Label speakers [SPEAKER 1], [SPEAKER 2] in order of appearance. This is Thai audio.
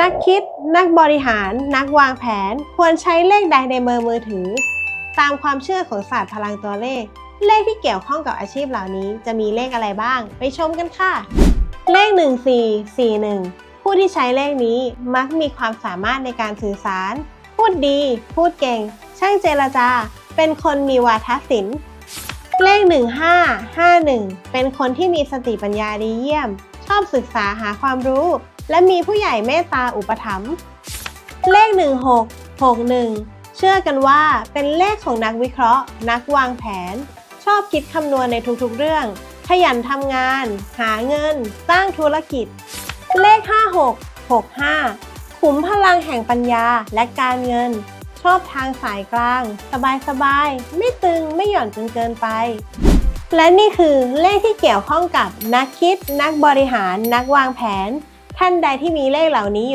[SPEAKER 1] นักคิด นักบริหาร นักวางแผน ควรใช้เลขใดในเบอร์มือถือ ตามความเชื่อของศาสตร์พลังตัวเลข เลขที่เกี่ยวข้องกับอาชีพเหล่านี้ จะมีเลขอะไรบ้าง ไปชมกันค่ะ เลข 1441 ผู้ที่ใช้เลขนี้มักมีความสามารถในการสื่อสาร พูดดี พูดเก่ง ช่างเจรจา เป็นคนมีวาทศิลป์ เลข 1551 เป็นคนที่มีสติปัญญาดีเยี่ยม ชอบศึกษาหาความรู้ และมีผู้ใหญ่เมตตาอุปถัมภ์เลข 1661 เชื่อกันว่าเป็นเลขของนักวิเคราะห์ นักวางแผน ชอบคิดคำนวณในทุกๆเรื่อง ขยันทำงาน หาเงิน สร้างธุรกิจ เลข 5665 ขุมพลังแห่งปัญญาและการเงิน ชอบทางสายกลาง สบายๆ ไม่ตึงไม่หย่อนจนเกินไป และนี่คือเลขที่เกี่ยวข้องกับนักคิดนักบริหารนักวางแผนท่านใดที่มีเลขเหล่านี้อยู่